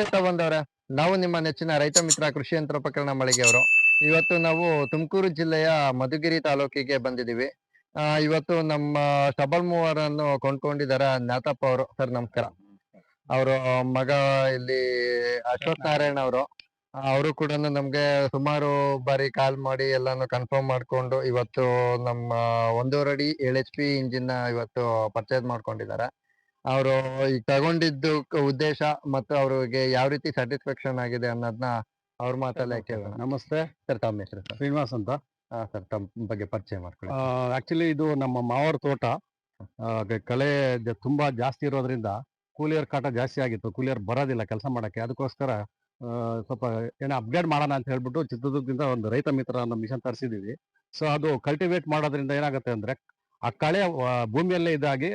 ರೈತ ಬಂದವ್ರೆ ನಾವು ನಿಮ್ಮ ನೆಚ್ಚಿನ ರೈತ ಮಿತ್ರ ಕೃಷಿ ಯಂತ್ರೋಪಕರಣ ಮಳಿಗೆ ಅವರು. ಇವತ್ತು ನಾವು ತುಮಕೂರು ಜಿಲ್ಲೆಯ ಮಧುಗಿರಿ ತಾಲೂಕಿಗೆ ಬಂದಿದ್ದೀವಿ. ಆ, ಇವತ್ತು ನಮ್ಮ ಶಬಲ್ ಮೂವರನ್ನು ಕೊಂಡ್ಕೊಂಡಿದ್ದಾರೆ ಜ್ಞಾತಪ್ಪ ಅವರು. ಸರ್ ನಮಸ್ಕಾರ. ಅವರು ಮಗ ಇಲ್ಲಿ ಅಶ್ವಥ್ ನಾರಾಯಣ ಅವರು. ಅವರು ಕೂಡ ನಮ್ಗೆ ಸುಮಾರು ಬಾರಿ ಕಾಲ್ ಮಾಡಿ ಎಲ್ಲಾನು ಕನ್ಫರ್ಮ್ ಮಾಡ್ಕೊಂಡು ಇವತ್ತು ನಮ್ಮ ಒಂದೂವರೆ ಅಡಿ ಏಳ್ ಎಚ್ ಪಿ ಇಂಜಿನ್ ಇವತ್ತು ಪರ್ಚೇಸ್ ಮಾಡ್ಕೊಂಡಿದ್ದಾರೆ. ಅವರು ಈಗ ತಗೊಂಡಿದ್ದು ಉದ್ದೇಶ ಮತ್ತು ಅವ್ರಿಗೆ ಯಾವ ರೀತಿ ಸ್ಯಾಟಿಸ್ಫ್ಯಾಕ್ಷನ್ ಆಗಿದೆ ಅನ್ನೋದನ್ನ ಅವ್ರ ಮಾತಲ್ಲೇ ಕೇಳೋಣ. ನಮಸ್ತೆ. ಸರ್ ತಮ್ಮ ಹೆಸರು ಸರ್? ಶ್ರೀನಿವಾಸ್ ಅಂತ. ಹಾ ಸರ್ ತಮ್ಮ ಬಗ್ಗೆ ಪರಿಚಯ ಮಾಡ್ಕೊಳ್ಳಿ. ಆಕ್ಚುಲಿ ಇದು ನಮ್ಮ ಮಾವರ ತೋಟ. ಆ, ಗ- ಕಳೆ ಜ- ತುಂಬಾ ಜಾಸ್ತಿ ಇರೋದ್ರಿಂದ ಕೂಲಿಯರ್ ಕಾಟ ಜಾಸ್ತಿ ಆಗಿತ್ತು. ಕೂಲಿಯರ್ ಬರೋದಿಲ್ಲ ಕೆಲಸ ಮಾಡಕ್ಕೆ. ಅದಕ್ಕೋಸ್ಕರ ಆ, ಸ್ವಲ್ಪ ಏನೋ ಅಪ್ಡೇಟ್ ಮಾಡೋಣ ಅಂತ ಹೇಳ್ಬಿಟ್ಟು ಚಿತ್ರದುರ್ಗದಿಂದ ಒಂದು ರೈತ ಮಿತ್ರ ಅನ್ನೋ ಮಿಷನ್ ತರಿಸಿದ್ದೀವಿ. ಸೊ ಅದು ಕಲ್ಟಿವೇಟ್ ಮಾಡೋದ್ರಿಂದ ಏನಾಗುತ್ತೆ ಅಂದ್ರೆ ಆ ಕಳೆ ಭೂಮಿಯಲ್ಲೇ ಇದಾಗಿ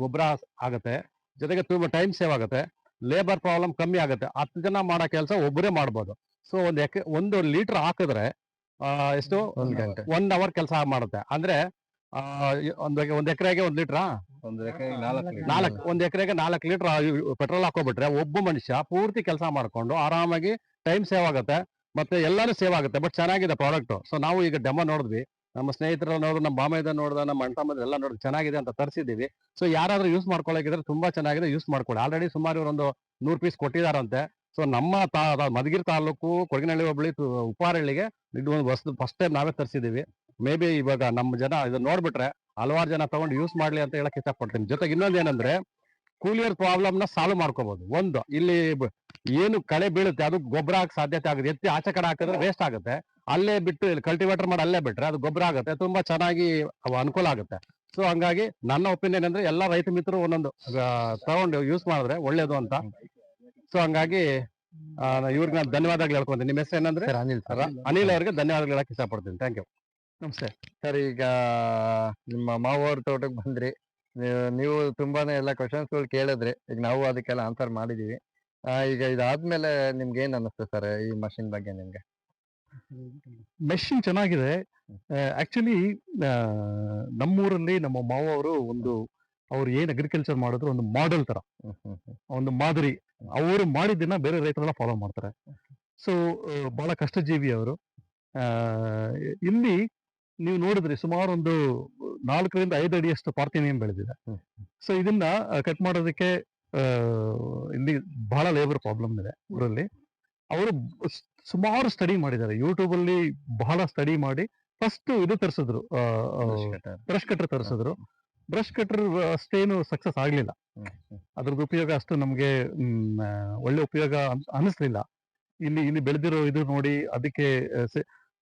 ಗೊಬ್ಬರ ಆಗುತ್ತೆ. ಜೊತೆಗೆ ತುಂಬಾ ಟೈಮ್ ಸೇವ್ ಆಗುತ್ತೆ. ಲೇಬರ್ ಪ್ರಾಬ್ಲಮ್ ಕಮ್ಮಿ ಆಗುತ್ತೆ. ಹತ್ತು ಜನ ಮಾಡೋ ಕೆಲಸ ಒಬ್ಬರೇ ಮಾಡ್ಬೋದು. ಸೊ ಒಂದು ಎಕೆ ಒಂದು ಲೀಟರ್ ಹಾಕಿದ್ರೆ ಎಷ್ಟು. ಒನ್ ಅವರ್ ಕೆಲಸ ಮಾಡುತ್ತೆ. ಅಂದ್ರೆ ಒಂದ್ ಒಂದ್ ಎಕರೆಗೆ ಒಂದ್ ಲೀಟರ್. ನಾಲ್ಕು ಒಂದ್ ಎಕರೆಗೆ ನಾಲ್ಕು ಲೀಟರ್ ಪೆಟ್ರೋಲ್ ಹಾಕೋಬಿಟ್ರೆ ಒಬ್ಬ ಮನುಷ್ಯ ಪೂರ್ತಿ ಕೆಲಸ ಮಾಡ್ಕೊಂಡು ಆರಾಮಾಗಿ ಟೈಮ್ ಸೇವ್ ಆಗುತ್ತೆ. ಮತ್ತೆ ಎಲ್ಲಾನು ಸೇವ್ ಆಗುತ್ತೆ. ಬಟ್ ಚೆನ್ನಾಗಿದೆ ಪ್ರಾಡಕ್ಟ್ ಸೊ ನಾವು ಈಗ ಡೆಮೋ ನೋಡಿದ್ವಿ. ನಮ್ಮ ಸ್ನೇಹಿತರೆಲ್ಲ ನೋಡಿದ್ರು ನಮ್ಮ ಬಾಮೈದ ನೋಡ್ದ ನಮ್ಮ ಅಣ್ಣ ಎಲ್ಲ ನೋಡಿದ್ರು ಚೆನ್ನಾಗಿದೆ ಅಂತ ತರಿಸಿದ್ದೀವಿ. ಸೊ ಯಾರಾದರೂ ಯೂಸ್ ಮಾಡ್ಕೊಳಕಿದ್ರೆ ತುಂಬಾ ಚೆನ್ನಾಗಿದೆ ಯೂಸ್ ಮಾಡ್ಕೊಳ್ಳಿ ಆಲ್ರೆಡಿ ಸುಮಾರು ಇವರೊಂದು ನೂರು ಪೀಸ್ ಕೊಟ್ಟಿದಾರಂತೆ. ಸೊ ನಮ್ಮ ತಾ ಮಧುಗಿರಿ ತಾಲೂಕು, ಕೊಡಗಿನಹಳ್ಳಿ ಹೋಬಳಿ ಉಪಾರಳ್ಳಿಗೆ ಇದು ಒಂದು ವಸ್ತು ಫಸ್ಟ್ ಟೈಮ್ ನಾವೇ ತರಿಸಿದ್ದೀವಿ. ಮೇ ಬಿ ಇವಾಗ ನಮ್ಮ ಜನ ಇದನ್ನ ನೋಡ್ಬಿಟ್ರೆ ಹಲವಾರು ಜನ ತಗೊಂಡು ಯೂಸ್ ಮಾಡ್ಲಿ ಅಂತ ಹೇಳಕ್ ಇಷ್ಟಪಡ್ತೀನಿ. ಜೊತೆಗೆ ಇನ್ನೊಂದು ಏನಂದ್ರೆ ಕೂಲಿಯರ್ ಪ್ರಾಬ್ಲಮ್ನ ಸಾಲ್ವ್ ಮಾಡ್ಕೋಬಹುದು ಒಂದು, ಇಲ್ಲಿ ಏನು ಕಳೆ ಬೀಳುತ್ತೆ ಅದು ಗೊಬ್ಬರ ಹಾಕಿ ಸಾಧ್ಯತೆ ಆಗುತ್ತೆ ಎತ್ತಿ ಆಚೆ ಕಡೆ ಹಾಕಿದ್ರೆ ವೇಸ್ಟ್ ಆಗುತ್ತೆ. ಅಲ್ಲೇ ಬಿಟ್ಟು ಇಲ್ಲಿ ಕಲ್ಟಿವೇಟರ್ ಮಾಡಿ ಅಲ್ಲೇ ಬಿಟ್ರೆ ಅದು ಗೊಬ್ಬರ ಆಗುತ್ತೆ. ತುಂಬಾ ಚೆನ್ನಾಗಿ ಅವು ಅನುಕೂಲ ಆಗುತ್ತೆ. ಸೊ ಹಂಗಾಗಿ ನನ್ನ ಒಪಿನಿಯನ್ ಅಂದ್ರೆ ಎಲ್ಲಾ ರೈತ ಮಿತ್ರರು ಒಂದೊಂದು ತಗೊಂಡು ಯೂಸ್ ಮಾಡಿದ್ರೆ ಒಳ್ಳೇದು ಅಂತ. ಸೊ ಹಂಗಾಗಿ ಇವ್ರಿಗೆ ನಾನು ಧನ್ಯವಾದಗಳು ಹೇಳ್ಕೊಂತೀನಿ. ನಿಮ್ಮ ಹೆಸರು ಏನಂದ್ರೆ? ಅನಿಲ್ ಸರ್. ಅನಿಲ್ ಅವ್ರಿಗೆ ಧನ್ಯವಾದಗಳು ಹೇಳಕ್ ಇಷ್ಟಪಡ್ತೀನಿ. ಥ್ಯಾಂಕ್ ಯು ನಮಸ್ತೆ. ಸರ್ ಈಗ ನಿಮ್ಮ ಮಾವೋರ್ ತೋಟಕ್ಕೆ ಬಂದ್ರಿ. ನೀವು- ತುಂಬಾನೇ ಎಲ್ಲ ಕ್ವಶನ್ಸ್ಗಳು ಕೇಳಿದ್ರಿ. ಈಗ ನಾವು ಅದಕ್ಕೆಲ್ಲ ಆನ್ಸರ್ ಮಾಡಿದೀವಿ. ಈಗ ಇದಾದ್ಮೇಲೆ ನಿಮ್ಗೆ ಏನ್ ಅನ್ನಿಸ್ತು ಸರ್ ಈ ಮಷಿನ್ ಬಗ್ಗೆ ನಿಮ್ಗೆ? ಮೆಷಿನ್ ಚೆನ್ನಾಗಿದೆ. ಆಕ್ಚುಲಿ ನಮ್ಮೂರಲ್ಲಿ ನಮ್ಮ ಮಾವ ಅವರು ಒಂದು ಅವ್ರು ಏನ್ ಅಗ್ರಿಕಲ್ಚರ್ ಮಾಡಿದ್ರು ಒಂದು ಮಾಡೆಲ್ ತರ. ಒಂದು ಮಾದರಿ. ಅವರು ಮಾಡಿದ್ದನ್ನ ಬೇರೆ ರೈತರೆಲ್ಲ ಫಾಲೋ ಮಾಡ್ತಾರೆ. ಸೊ ಬಹಳ ಕಷ್ಟಜೀವಿ ಅವರು. ಇಲ್ಲಿ ನೀವು ನೋಡಿದ್ರಿ ಸುಮಾರು ಒಂದು ನಾಲ್ಕರಿಂದ ಐದು ಅಡಿಯಷ್ಟು ಪಾರ್ಥಿನಿಯಂ ಬೆಳೆದಿದೆ. ಸೊ ಇದನ್ನ ಕಟ್ ಮಾಡೋದಕ್ಕೆ ಇಲ್ಲಿ ಬಹಳ ಲೇಬರ್ ಪ್ರಾಬ್ಲಮ್ ಇದೆ ಊರಲ್ಲಿ ಅವರು ಸುಮಾರು ಸ್ಟಡಿ ಮಾಡಿದ್ದಾರೆ ಯೂಟ್ಯೂಬ್ ಅಲ್ಲಿ ಬಹಳ ಸ್ಟಡಿ ಮಾಡಿ ಫಸ್ಟ್ ಇದು ತರಿಸಿದ್ರು. ಬ್ರಷ್ ಕಟ್ರ್ ತರಿಸಿದ್ರು ಬ್ರಷ್ ಕಟ್ರ್ ಅಷ್ಟೇನು ಸಕ್ಸಸ್ ಆಗ್ಲಿಲ್ಲ. ಅದ್ರದ್ದು ಉಪಯೋಗ ಅಷ್ಟು ನಮ್ಗೆ ಒಳ್ಳೆ ಉಪಯೋಗ ಅನಿಸ್ಲಿಲ್ಲ ಇಲ್ಲಿ ಇಲ್ಲಿ ಬೆಳೆದಿರೋ ಇದು ನೋಡಿ ಅದಕ್ಕೆ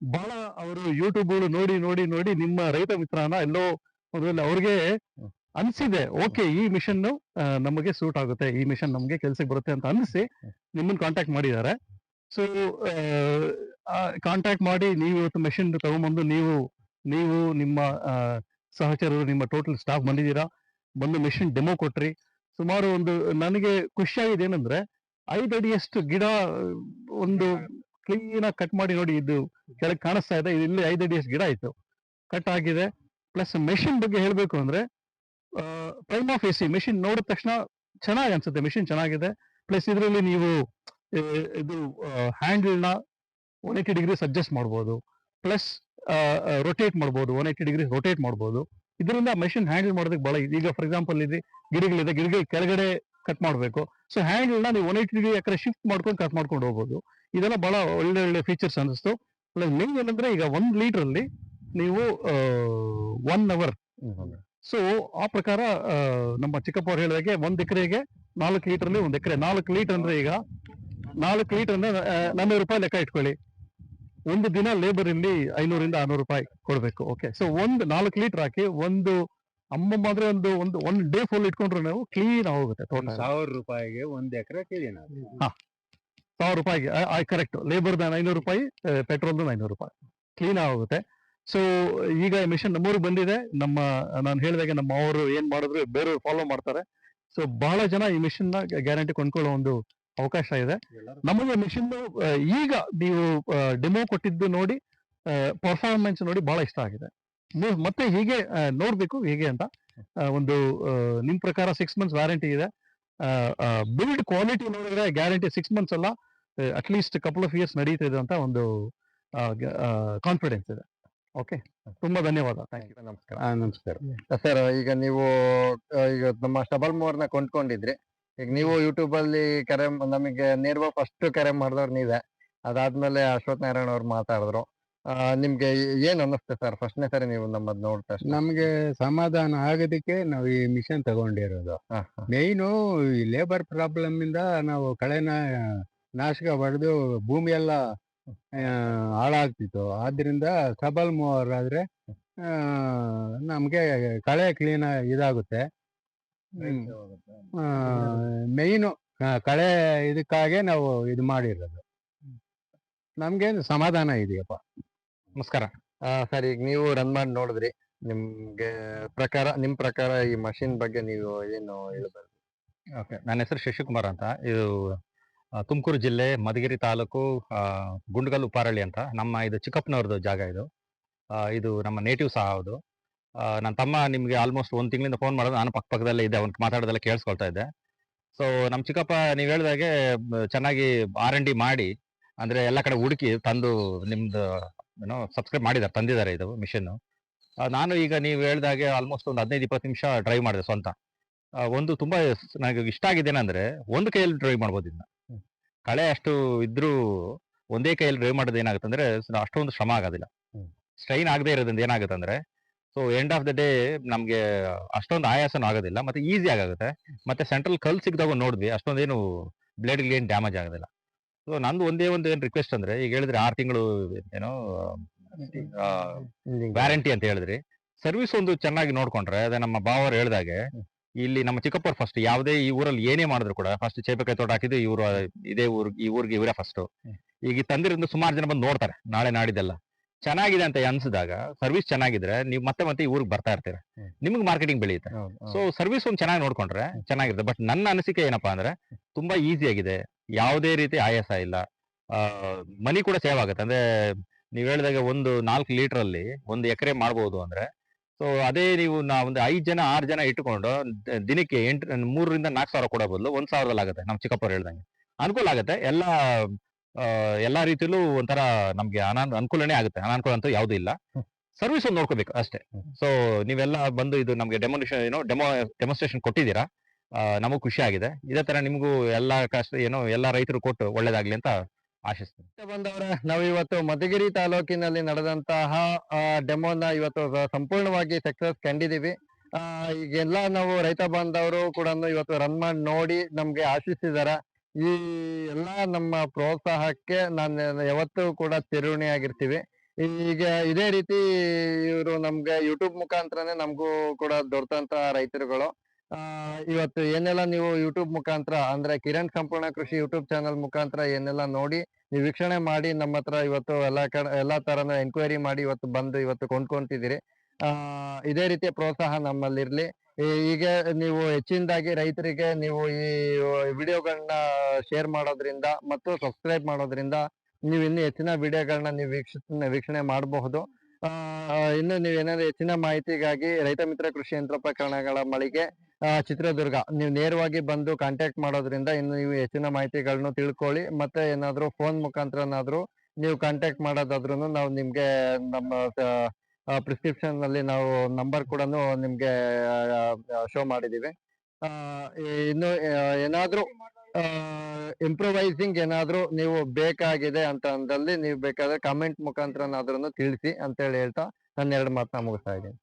ಬಹಳ ಅವರು ಯೂಟ್ಯೂಬ್ ನೋಡಿ ನೋಡಿ ನೋಡಿ ನಿಮ್ಮ ರೈತ ಮಿತ್ರನ ಎಲ್ಲೋ ಅವ್ರಿಗೆ. ಅನ್ಸಿದೆ. ಓಕೆ ಈ ಮಿಷನ್ ನಮಗೆ ಸೂಟ್ ಆಗುತ್ತೆ. ಈ ಮಿಷನ್ ನಮಗೆ ಕೆಲ್ಸಕ್ಕೆ ಬರುತ್ತೆ ಅಂತ ಅನಿಸಿ ನಿಮ್ಮನ್ನ ಕಾಂಟ್ಯಾಕ್ಟ್ ಮಾಡಿದ್ದಾರೆ. ಸೊ ಕಾಂಟ್ಯಾಕ್ಟ್ ಮಾಡಿ ನೀವು ಇವತ್ತು ಮೆಷಿನ್ ತಗೊಂಡ್ಬಂದು ನೀವು ನೀವು ನಿಮ್ಮ ಸಹಚರರು ನಿಮ್ಮ ಟೋಟಲ್ ಸ್ಟಾಫ್ ಬಂದಿದ್ದೀರಾ? ಬಂದು ಮೆಷಿನ್ ಡೆಮೋ ಕೊಟ್ರಿ. ಸುಮಾರು ಒಂದು ನನಗೆ ಖುಷಿಯಾಗಿದೆ ಏನಂದ್ರೆ ಐದು ಅಡಿಯಷ್ಟು ಗಿಡ ಒಂದು ಕ್ಲೀನ್ ಆಗಿ ಕಟ್ ಮಾಡಿ ನೋಡಿ ಇದು ಕೆಳಗೆ ಕಾಣಿಸ್ತಾ ಇದೆ ಇಲ್ಲಿ ಐದು ಅಡಿಯಷ್ಟು ಗಿಡ ಆಯ್ತು. ಕಟ್ ಆಗಿದೆ. ಪ್ಲಸ್ ಮೆಷಿನ್ ಬಗ್ಗೆ ಹೇಳಬೇಕು ಅಂದ್ರೆ ಪ್ರೈಮ್ ಆಫ್ ಎಸಿ ಮೆಷಿನ್ ನೋಡಿದ ತಕ್ಷಣ ಚೆನ್ನಾಗಿ ಅನ್ಸುತ್ತೆ ಮೆಷಿನ್ ಚೆನ್ನಾಗಿದೆ. ಪ್ಲಸ್ ಇದರಲ್ಲಿ ನೀವು ಇದು ಹ್ಯಾಂಡಲ್ನ ಒನ್ ಏಯ್ಟಿ ಡಿಗ್ರಿ ಅಡ್ಜಸ್ಟ್ ಮಾಡ್ಬೋದು. ಪ್ಲಸ್ ರೊಟೇಟ್ ಮಾಡ್ಬೋದು ಒನ್ ಏಯ್ಟಿ ಡಿಗ್ರಿ ರೊಟೇಟ್ ಮಾಡ್ಬೋದು. ಇದರಿಂದ ಮೆಷಿನ್ ಹ್ಯಾಂಡಲ್ ಮಾಡೋದಕ್ಕೆ ಬಹಳ. ಈಗ ಫಾರ್ ಎಕ್ಸಾಂಪಲ್ ಇದೆ ಗಿಡಗಳಿದೆ ಗಿಡಗಳ ಕೆಳಗಡೆ ಕಟ್ ಮಾಡಬೇಕು. ಸೊ ಹ್ಯಾಂಡಲ್ನ ನೀವು ಒನ್ ಏಯ್ಟಿ ಡಿಗ್ರಿ ಆ ಶಿಫ್ಟ್ ಮಾಡ್ಕೊಂಡು ಕಟ್ ಮಾಡ್ಕೊಂಡು ಹೋಗ್ಬೋದು. ಇದೆಲ್ಲ ಬಹಳ ಒಳ್ಳೆ ಒಳ್ಳೆ ಫೀಚರ್ಸ್ ಅನಿಸ್ತು ಪ್ಲಸ್ ಮೇನ್ ಏನಂದ್ರೆ ಈಗ ಒಂದು ಲೀಟರ್ ಅಲ್ಲಿ ನೀವು ಒನ್ ಅವರ್. ಸೊ ಆ ಪ್ರಕಾರ ನಮ್ಮ ಚಿಕ್ಕಪ್ಪ ಅವ್ರು ಹೇಳಿದಾಗೆ ಒಂದ್ ಎಕರೆಗೆ ನಾಲ್ಕು ಲೀಟರ್ ಅಲ್ಲಿ ಒಂದ್ ಎಕರೆ. ನಾಲ್ಕು ಲೀಟರ್ ಅಂದ್ರೆ ಈಗ ನಾಲ್ಕು ಲೀಟರ್ ಅಂದ್ರೆ ನಾನ್ನೂರು ರೂಪಾಯಿ ಲೆಕ್ಕ ಇಟ್ಕೊಳ್ಳಿ. ಒಂದು ದಿನ ಲೇಬರ್ ಇಲ್ಲಿ ಐನೂರಿಂದ ಆರ್ನೂರು ರೂಪಾಯಿ ಕೊಡ್ಬೇಕು. ಓಕೆ ಸೊ ಒಂದು ನಾಲ್ಕು ಲೀಟರ್ ಹಾಕಿ ಒಂದು ಅಮ್ಮಮ್ಮ ಅಂದ್ರೆ ಒಂದು ಒಂದು ಒನ್ ಡೇ ಫುಲ್ ಇಟ್ಕೊಂಡ್ರೆ ನಾವು ಕ್ಲೀನ್ ಆಗುತ್ತೆ ತೋಟ. ಸಾವಿರ ರೂಪಾಯಿಗೆ ಒಂದ್ ಎಕರೆ ಕ್ಲೀನ್ ಹಾ. ಸಾವಿರ ರೂಪಾಯಿಗೆ ಕರೆಕ್ಟ್ ಲೇಬರ್ದ ಐನೂರು ರೂಪಾಯಿ ಪೆಟ್ರೋಲ್ದು ಐನೂರು ರೂಪಾಯಿ. ಕ್ಲೀನ್ ಆಗುತ್ತೆ ಸೊ ಈಗ ಮಿಷನ್ ನಮ್ಮೂರಿಗೆ ಬಂದಿದೆ. ನಮ್ಮ ನಾನು ಹೇಳಿದಾಗೆ ನಮ್ಮ ಅವರು ಏನ್ ಮಾಡಿದ್ರು ಬೇರೆಯವ್ರು ಫಾಲೋ ಮಾಡ್ತಾರೆ. ಸೊ ಬಹಳ ಜನ ಈ ಮಿಷನ್ನ ಗ್ಯಾರಂಟಿ ಕೊಂಡ್ಕೊಳ್ಳೋ ಒಂದು ಅವಕಾಶ ಇದೆ. ನಮಗೆ ಮಿಷನ್ ಈಗ ನೀವು ಡೆಮೋ ಕೊಟ್ಟಿದ್ದು ನೋಡಿ ಪರ್ಫಾರ್ಮೆನ್ಸ್ ನೋಡಿ ಬಹಳ ಇಷ್ಟ ಆಗಿದೆ. ಮತ್ತೆ ಹೀಗೆ ನೋಡ್ಬೇಕು ಹೀಗೆ ಅಂತ. ಒಂದು ನಿಮ್ ಪ್ರಕಾರ ಸಿಕ್ಸ್ ಮಂತ್ಸ್ ವ್ಯಾರಂಟಿ ಇದೆ. ಬಿಲ್ಡ್ ಕ್ವಾಲಿಟಿ ನೋಡಿದ್ರೆ ಗ್ಯಾರಂಟಿ ಸಿಕ್ಸ್ ಮಂತ್ಸ್ ಅಲ್ಲ at least couple of years ನಡೀತಿದೆ ಅಂತ ಒಂದು ಕಾನ್ಫಿಡೆನ್ಸ್ ಇದೆ. ಓಕೆ. ತುಂಬಾ ಧನ್ಯವಾದ. ಥ್ಯಾಂಕ್ ಯು ನಮಸ್ಕಾರ. ನಮಸ್ಕಾರ. ಸರ್ ಈಗ ನೀವು ಆ, ಈಗ ನಮ್ಮ ಸಬಲ್ ಮೂವರ್ನ ಕೊಂಡ್ಕೊಂಡಿದ್ರಿ. ಈಗ ನೀವು ಯೂಟ್ಯೂಬ್ ಅಲ್ಲಿ ಕರೆ ಮ್- ನಮಗೆ ನೇರವಾಗಿ ಫಸ್ಟ್ ಕರೆ ಮಾಡಿದವ್ರು ನೀವೇ. ಅದಾದ್ಮೇಲೆ ಅಶ್ವಥ್ ನಾರಾಯಣ ಅವ್ರು ಮಾತಾಡಿದ್ರು. ಆ, ನಿಮ್ಗೆ ಏನ್ ಅನ್ನಿಸ್ತೆ ಸರ್ ಫಸ್ಟ್ನೇ ಸರಿ ನೀವು ನಮ್ಮದ್ ನೋಡ್ತಾ ನಮ್ಗೆ ಸಮಾಧಾನ ಆಗೋದಕ್ಕೆ ನಾವು ಈ ಮಿಷನ್ ತಗೊಂಡಿರೋದು. ಮೇಯ್ನು ಈ ಲೇಬರ್ ಪ್ರಾಬ್ಲಮ್ ಇಂದ ನಾವು ಕಳೆನ ನಾಶಕ ಹೊಡೆದು ಭೂಮಿ ಎಲ್ಲ ಹಾಳಾಗ್ತಿತ್ತು. ಆದ್ರಿಂದ ಸಬಲ್ ಮೂವರ್ ಆದ್ರೆ ಆ, ನಮ್ಗೆ ಕಳೆ ಕ್ಲೀನ್ ಇದಾಗುತ್ತೆ. ಮೇಯ್ನು ಕಳೆ ಇದಕ್ಕಾಗೆ ನಾವು ಇದು ಮಾಡಿರೋದು. ನಮ್ಗೆ ಸಮಾಧಾನ ಇದೆಯಪ್ಪ. ನಮಸ್ಕಾರ. ಸರ್ ಈಗ ನೀವು ರನ್ ಮಾಡಿ ನೋಡಿದ್ರಿ. ನಿಮ್ಗೆ ಪ್ರಕಾರ ನಿಮ್ ಪ್ರಕಾರ ಈ ಮಷಿನ್ ಬಗ್ಗೆ ನೀವು ಏನು ಹೇಳ್ಬಾರ್ದು? ಓಕೆ ನನ್ನ ಹೆಸರು ಶಶಿಕುಮಾರ್ ಅಂತ. ಇದು ತುಮಕೂರು ಜಿಲ್ಲೆ ಮಧುಗಿರಿ ತಾಲೂಕು ಗುಂಡಗಲ್ ಉಪ್ಪಾರಳ್ಳಿ ಅಂತ. ನಮ್ಮ ಇದು ಚಿಕ್ಕಪ್ಪನವ್ರದ್ದು ಜಾಗ ಇದು. ಇದು ನಮ್ಮ ನೇಟಿವ್ ಸಹ ಹೌದು ನನ್ನ ತಮ್ಮ ನಿಮಗೆ ಆಲ್ಮೋಸ್ಟ್ ಒಂದು ತಿಂಗಳಿಂದ ಫೋನ್ ಮಾಡೋದು, ನಾನು ಪಕ್ಕ ಪಕ್ಕದಲ್ಲೇ ಇದ್ದೆ, ಅವ್ನು ಮಾತಾಡೋದೆಲ್ಲ ಕೇಳಿಸ್ಕೊಳ್ತಾ ಇದ್ದೆ. ಸೊ ನಮ್ಮ ಚಿಕ್ಕಪ್ಪ ನೀವು ಹೇಳಿದಾಗೆ ಚೆನ್ನಾಗಿ ಆರ್ ಎನ್ ಡಿ ಮಾಡಿ, ಅಂದರೆ ಎಲ್ಲ ಕಡೆ ಹುಡುಕಿ ತಂದು ನಿಮ್ದು, ಏನೋ ಸಬ್ಸ್ಕ್ರೈಬ್ ಮಾಡಿದ್ದಾರೆ ತಂದಿದ್ದಾರೆ ಇದು ಮಿಷನ್ನು ನಾನು ಈಗ ನೀವು ಹೇಳಿದಾಗೆ ಆಲ್ಮೋಸ್ಟ್ ಒಂದು ಹದಿನೈದು, ಇಪ್ಪತ್ತು ನಿಮಿಷ ಡ್ರೈವ್ ಮಾಡಿದೆ ಸ್ವಂತ. ಒಂದು ತುಂಬ ನನಗೆ ಇಷ್ಟ ಆಗಿದ್ದೇನೆಂದ್ರೆ ಒಂದು ಕೈಯಲ್ಲಿ ಡ್ರೈವ್ ಮಾಡ್ಬೋದು ಕಳೆ ಅಷ್ಟು ಇದ್ರೂ ಒಂದೇ ಕೈಯಲ್ಲಿ ಡ್ರೈವ್ ಮಾಡೋದು ಏನಾಗುತ್ತೆ ಅಂದ್ರೆ ಅಷ್ಟೊಂದು ಶ್ರಮ ಆಗೋದಿಲ್ಲ. ಸ್ಟ್ರೈನ್ ಆಗದೆ ಇರೋದ್ರಿಂದ ಏನಾಗುತ್ತೆ ಅಂದ್ರೆ so end of the day ನಮ್ಗೆ ಅಷ್ಟೊಂದು ಆಯಾಸನೂ ಆಗೋದಿಲ್ಲ ಮತ್ತೆ ಈಸಿ ಆಗುತ್ತೆ ಮತ್ತೆ ಸೆಂಟ್ರಲ್ ಕಲ್ ಸಿಕ್ಕಿದಾಗ ನೋಡಿದ್ವಿ ಅಷ್ಟೊಂದೇನು ಬ್ಲೇಡ್ ಏನು ಡ್ಯಾಮೇಜ್ ಆಗೋದಿಲ್ಲ. ಸೊ ನಂದು ಒಂದೇ ಒಂದು ಏನು ರಿಕ್ವೆಸ್ಟ್ ಅಂದ್ರೆ ಈಗ ಹೇಳಿದ್ರೆ ಆರು ತಿಂಗಳು ಏನೋ ವ್ಯಾರಂಟಿ ಅಂತ ಹೇಳಿದ್ರಿ. ಸರ್ವಿಸ್ ಒಂದು ಚೆನ್ನಾಗಿ ನೋಡ್ಕೊಂಡ್ರೆ ಅದೇ ನಮ್ಮ ಬಾವರು ಹೇಳ್ದಾಗೆ ಇಲ್ಲಿ ನಮ್ಮ ಚಿಕ್ಕಪ್ಪರ್ ಫಸ್ಟ್ ಯಾವುದೇ ಈ ಊರಲ್ಲಿ ಏನೇ ಮಾಡಿದ್ರು ಕೂಡ ಫಸ್ಟ್ ಚೇಪಕಾಯಿ ತೋಟ ಹಾಕಿದ್ದು ಇವರು ಇದೇ ಊರ್ ಈ ಊರಿಗೆ ಇವರೇ ಫಸ್ಟ್ ಈಗ ತಂದಿರೋದು ಸುಮಾರು ಜನ ಬಂದು ನೋಡ್ತಾರೆ ನಾಳೆ ನಾಡಿದ್ದೆಲ್ಲ. ಚೆನ್ನಾಗಿದೆ ಅಂತ ಅನ್ಸಿದಾಗ ಸರ್ವಿಸ್ ಚೆನ್ನಾಗಿದ್ರೆ ನೀವು ಮತ್ತೆ ಮತ್ತೆ ಈ ಊರಿಗೆ ಬರ್ತಾ ಇರ್ತೀರ. ನಿಮ್ಗೆ ಮಾರ್ಕೆಟಿಂಗ್ ಬೆಳೆಯುತ್ತೆ. ಸೊ ಸರ್ವಿಸ್ ಒಂದು ಚೆನ್ನಾಗಿ ನೋಡ್ಕೊಂಡ್ರೆ ಚೆನ್ನಾಗಿರುತ್ತೆ. ಬಟ್ ನನ್ನ ಅನಿಸಿಕೆ ಏನಪ್ಪಾ ಅಂದ್ರೆ ತುಂಬಾ ಈಸಿ ಆಗಿದೆ. ಯಾವುದೇ ರೀತಿ ಆಯಾಸ ಇಲ್ಲ. ಮನಿ ಕೂಡ ಸೇವ್ ಆಗುತ್ತೆ. ಅಂದ್ರೆ ನೀವ್ ಹೇಳಿದಾಗ ಒಂದು ನಾಲ್ಕು ಲೀಟರ್ ಅಲ್ಲಿ ಒಂದು ಎಕರೆ ಮಾಡಬಹುದು ಅಂದ್ರೆ ಸೊ ಅದೇ ನೀವು ನಾ ಒಂದು ಐದು ಜನ ಆರು ಜನ ಇಟ್ಟುಕೊಂಡು ದಿನಕ್ಕೆ ಎಂಟು ಮೂರರಿಂದ ನಾಲ್ಕು ಸಾವಿರ ಕೊಡೋ ಬದಲು ಒಂದು ಸಾವಿರದಲ್ಲಿ ಆಗುತ್ತೆ. ನಮ್ಮ ಚಿಕ್ಕಪ್ಪರು ಹೇಳ್ದಂಗೆ. ಅನುಕೂಲ ಆಗುತ್ತೆ. ಎಲ್ಲ ಎಲ್ಲಾ ರೀತಿಯಲ್ಲೂ ಒಂಥರ ನಮ್ಗೆ ಅನಾನು ಅನುಕೂಲನೇ ಆಗುತ್ತೆ. ಅನಾನುಕೂಲ ಅಂತೂ ಯಾವುದೂ ಇಲ್ಲ. ಸರ್ವಿಸ್ ಒಂದು ನೋಡ್ಕೋಬೇಕು ಅಷ್ಟೇ. ಸೊ ನೀವೆಲ್ಲ ಬಂದು ಇದು ನಮಗೆ ಡೆಮೋನೇಷನ್ ಏನೋ ಡೆಮೋ ಡೆಮೋಸ್ಟ್ರೇಷನ್ ಕೊಟ್ಟಿದ್ದೀರಾ? ನಮಗೂ ಖುಷಿ ಆಗಿದೆ. ಇದೇ ತರ ನಿಮಗೂ ಎಲ್ಲಾ ಕಷ್ಟ ಏನೋ ಎಲ್ಲಾ ರೈತರು ಕೊಟ್ಟು ಒಳ್ಳೇದಾಗಲಿ ಅಂತ ಆಶಿಸ್ತೀನಿ. ಬಂದವರ ನಾವು ಇವತ್ತು ಮಧುಗಿರಿ ತಾಲೂಕಿನಲ್ಲಿ ನಡೆದಂತಹ ಡೆಮೋನ ಇವತ್ತು ಸಂಪೂರ್ಣವಾಗಿ ಸಕ್ಸಸ್ ಕಂಡಿದೀವಿ ಆ, ಈಗೆಲ್ಲ ನಾವು ರೈತ ಬಾಂಧವರು ಕೂಡ ಇವತ್ತು ರನ್ ಮಾಡಿ ನೋಡಿ ನಮ್ಗೆ ಆಶಿಸಿದಾರ. ಈ ಎಲ್ಲಾ ನಮ್ಮ ಪ್ರೋತ್ಸಾಹಕ್ಕೆ ನಾನು ಯಾವತ್ತೂ ಕೂಡ ಚಿರುಣಿಯಾಗಿರ್ತೀವಿ ಈಗ ಇದೇ ರೀತಿ ಇವರು ನಮ್ಗೆ ಯೂಟ್ಯೂಬ್ ಮುಖಾಂತರನೇ ನಮಗೂ ಕೂಡ ದೊರೆತಂತ ರೈತರುಗಳು. ಇವತ್ತು ಏನೆಲ್ಲ ನೀವು ಯೂಟ್ಯೂಬ್ ಮುಖಾಂತರ ಅಂದ್ರೆ ಕಿರಣ್ ಸಂಪೂರ್ಣ ಕೃಷಿ ಯೂಟ್ಯೂಬ್ ಚಾನಲ್ ಮುಖಾಂತರ ಏನೆಲ್ಲ ನೋಡಿ ನೀವು ವೀಕ್ಷಣೆ ಮಾಡಿ ನಮ್ಮ ಹತ್ರ ಇವತ್ತು ಎಲ್ಲಾ ಕಡೆ, ಎಲ್ಲಾ ತರನ ಎನ್ಕ್ವೈರಿ ಮಾಡಿ ಇವತ್ತು ಬಂದು ಇವತ್ತು ಕೊಂಡ್ಕೊಂತಿದ್ದೀರಿ. ಆ, ಇದೇ ರೀತಿಯ ಪ್ರೋತ್ಸಾಹ ನಮ್ಮಲ್ಲಿರ್ಲಿ. ಈಗ ನೀವು ಹೆಚ್ಚಿನದಾಗಿ ರೈತರಿಗೆ ನೀವು ಈ ವಿಡಿಯೋಗಳನ್ನ ಶೇರ್ ಮಾಡೋದ್ರಿಂದ ಮತ್ತು ಸಬ್ಸ್ಕ್ರೈಬ್ ಮಾಡೋದ್ರಿಂದ ನೀವು ಇನ್ನು ಹೆಚ್ಚಿನ ವಿಡಿಯೋಗಳನ್ನ ನೀವು ವೀಕ್ಷ ವೀಕ್ಷಣೆ ಮಾಡಬಹುದು. ಆ, ಇನ್ನು ನೀವು ಏನಾದ್ರು ಹೆಚ್ಚಿನ ಮಾಹಿತಿಗಾಗಿ ರೈತ ಮಿತ್ರ ಕೃಷಿ ಯಂತ್ರೋಪಕರಣಗಳ ಮಳಿಗೆ ಚಿತ್ರದುರ್ಗ. ನೀವು ನೇರವಾಗಿ ಬಂದು ಕಾಂಟ್ಯಾಕ್ಟ್ ಮಾಡೋದ್ರಿಂದ ಇನ್ನು ನೀವು ಹೆಚ್ಚಿನ ಮಾಹಿತಿಗಳನ್ನು ತಿಳ್ಕೊಳ್ಳಿ. ಮತ್ತೆ ಏನಾದರೂ ಫೋನ್ ಮುಖಾಂತರನಾದರೂ ನೀವು ಕಾಂಟ್ಯಾಕ್ಟ್ ಮಾಡೋದಾದ್ರೂ ನಾವು ನಿಮ್ಗೆ ನಮ್ಮ ಪ್ರಿಸ್ಕ್ರಿಪ್ಷನ್ನಲ್ಲಿ ನಾವು ನಂಬರ್ ಕೂಡ ನಿಮ್ಗೆ ಶೋ ಮಾಡಿದೀವಿ. ಆ, ಇನ್ನು ಏನಾದರೂ ಇಂಪ್ರೂವೈಸಿಂಗ್ ಏನಾದ್ರೂ ನೀವು ಬೇಕಾಗಿದೆ ಅಂತ ಅಂದಲ್ಲಿ ನೀವು ಬೇಕಾದ್ರೆ ಕಮೆಂಟ್ ಮುಖಾಂತರನಾದ್ರೂ ತಿಳಿಸಿ ಅಂತ ಹೇಳಿ ಹೇಳ್ತಾ ನನ್ನ ಎರಡು ಮಾತನ್ನ ಮುಗಿಸ್ತಾ ಇದ್ದೀನಿ.